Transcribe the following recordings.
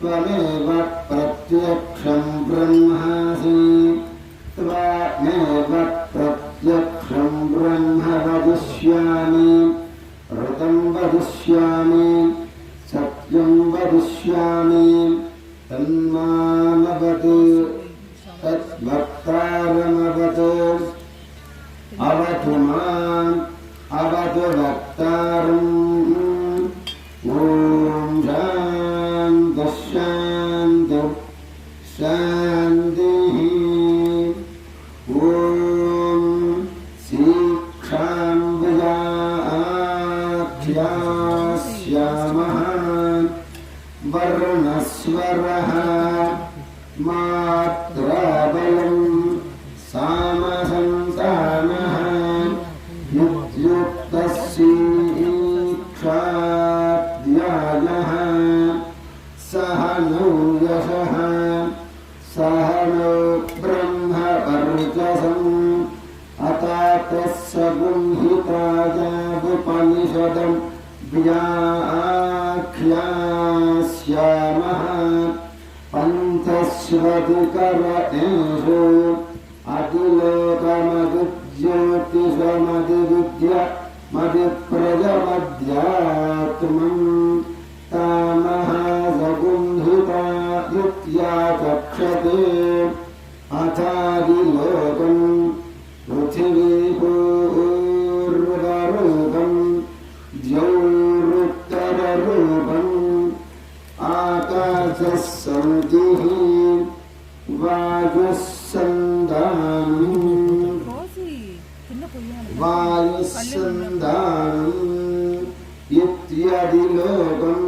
त्वमेव प्रत्यक्षं ब्रह्मासि त्वमेव प्रत्यक्षं ब्रह्म वदिष्यामि ऋतं वदिष्यामि सत्यं वदिष्यामि तन्मामवत् तद्वक्तारमवत् अवतु माम् शान्तिः ॐ शिक्षाम्बुजाख्यास्यामः वर्णस्वरः आख्या श्यामः पञ्चस्यतिकर्मेषु अतिलोकमदिज्योतिषमधिविद्य मतिप्रजमद्यात्मम् ता चक्षते अथादिलोकम् पृथिवी वायुसन्धानं वायुसन्धानं इत्यदिलोकम्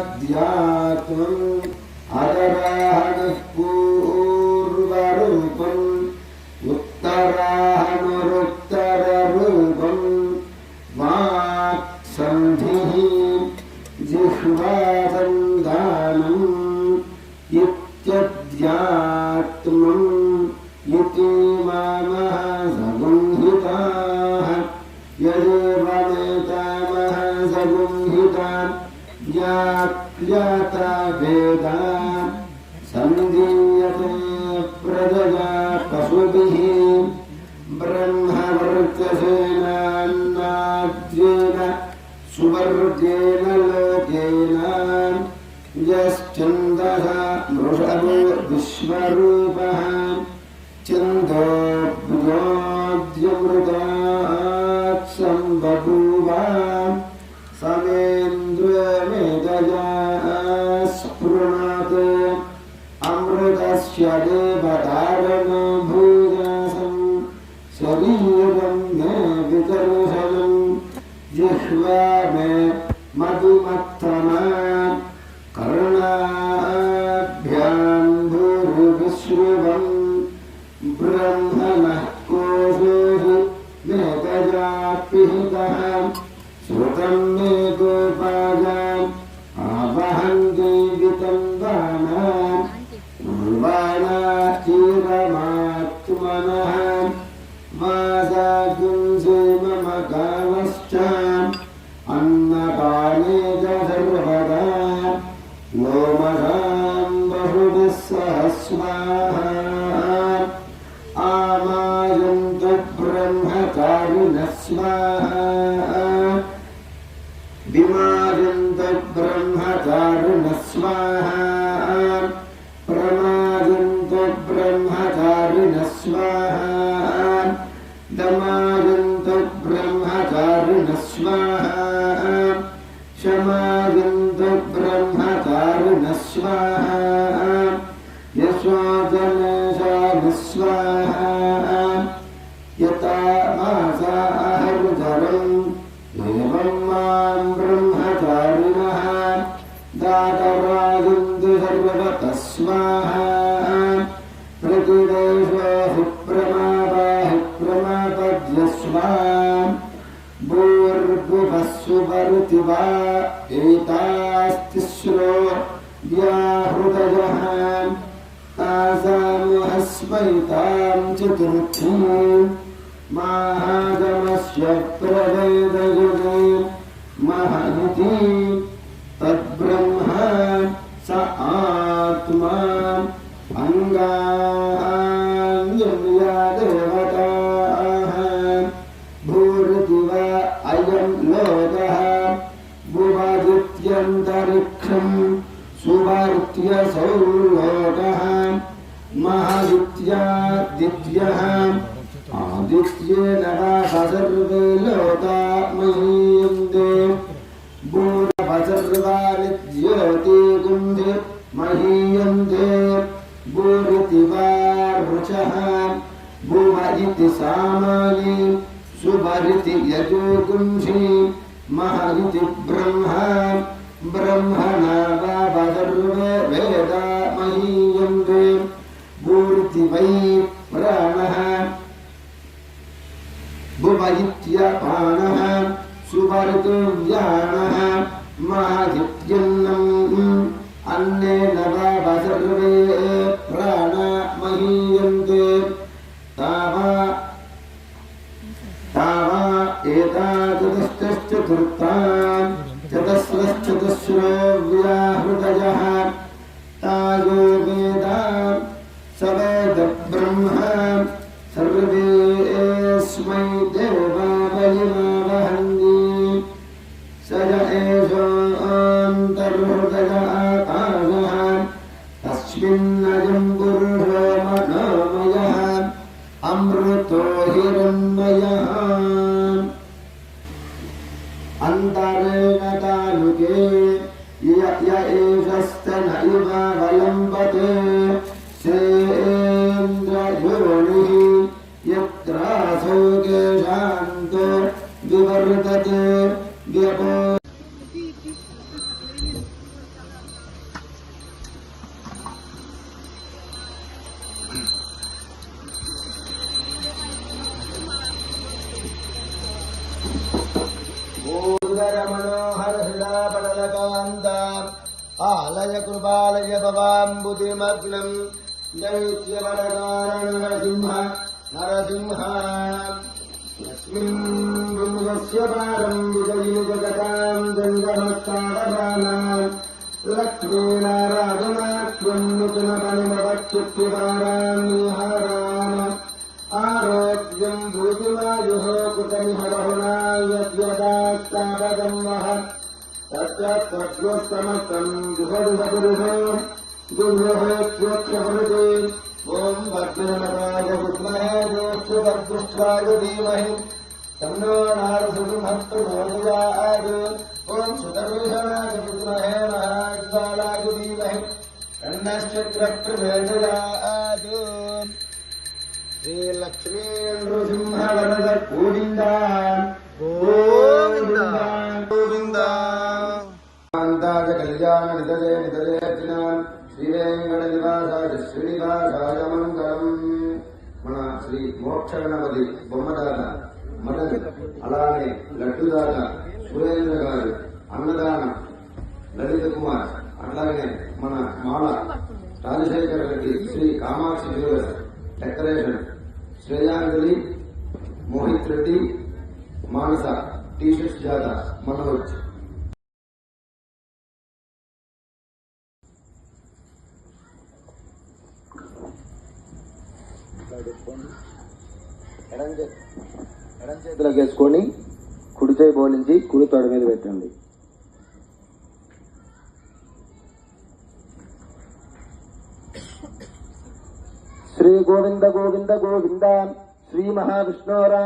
अताध्यात्मम् अदराहणः पूर्वरूपम् उत्तराहनुरुत्तररूपम् वाक्सन्धिः जिह्वासन्धानम् इत्यध्यात्मम् इति मामः व्याख्याता वेदान् सन्दीयते प्रजया पशुभिः ब्रह्मवर्चसेनान्नाद्येन सुवर्गेण लोकेन यश्चन्दः मृषभो विश्वरूपः चन्दोऽद्यमृतात् स्वदेवतारणभूयासं स्वदीयं मे जिह्वा मे मधुमत्तमा कर्णाभ्यां भूर्विश्रुवं ब्रह्मणः कोशेषु मे स्वाहा विमायन्तु ब्रह्मचारिणः स्वाहा प्रमायन्तु ब्रह्मचारिणः स्वाहा दमायन्तु ब्रह्मचारिणः स्वाहा क्षमायन्तु ब्रह्मचारिणः स्वाहा नैवं माँ ब्रह्मचारिणः दातवादिन्दु सर्वतः स्वाहा प्रतिदेशेषु प्रमादाहि प्रमापद्यस्वा भूर्भुवस्सुपरुतिवा एतास्तिस्रो माहागमस्य प्रवेदयुगे महदिति भूरभसर्वाणि ज्योति कुन्धे महीयन्ते भूरिति वा भुव इति सुभरिति यजोगुंसि मह इति ब्रह्म। ब्रह्मणा वा सर्वे वेदा महीयन्ते भूरिति वै प्राणः। भुवैत्यपाणः सुवर्गव्याणः मादित्यन्नम् अन्नेन वा सर्वे प्राणा महीयन्ते तावा तावा एताचतुश्चतुर्था चतस्रश्चतस्रो in ఆలయ కృపాలయ భవాంబుదిమగ్నం దైత్యవరసింహ నరసింహ యస్మిన్ బ్రహ్మస్య పారం విజయుగతాం జంగమస్తాడమానాం లక్ష్మీనారాధనాత్వం నూతన పరిమవక్ష్యత్యహారాం నిహారాం ఆరోగ్యం భూతిమాయు కృతనిహరహుణాయ వహ तत्त्वस्तमस्तम् दुहदुहदुह दुर्वः त्वत्त्वहृदे ॐ वर्धनमनाय विद्महे ज्योत्स्यवर्दुष्ट्राय धीमहि तन्नो గోవింద కళ్యాణ నితజే నితజేర్జున శ్రీవేంకట నివాసాయ శ్రీనివాసాయ మంగళం మన శ్రీ మోక్షణపతి బొమ్మదాత మదన్ అలానే లడ్డుదాత సురేంద్ర గారు అన్నదాన లలిత కుమార్ అట్లాగే మన Mala Rajasekhara Reddy Shri Kamakshi jewellers decoration Shreyanjali Mohit Reddy Manasa t-shirts Jatha Manoj కుడి చేయి కుడి తొడ మీద పెట్టండి. శ్రీ గోవింద గోవింద గోవింద శ్రీ మహావిష్ణురా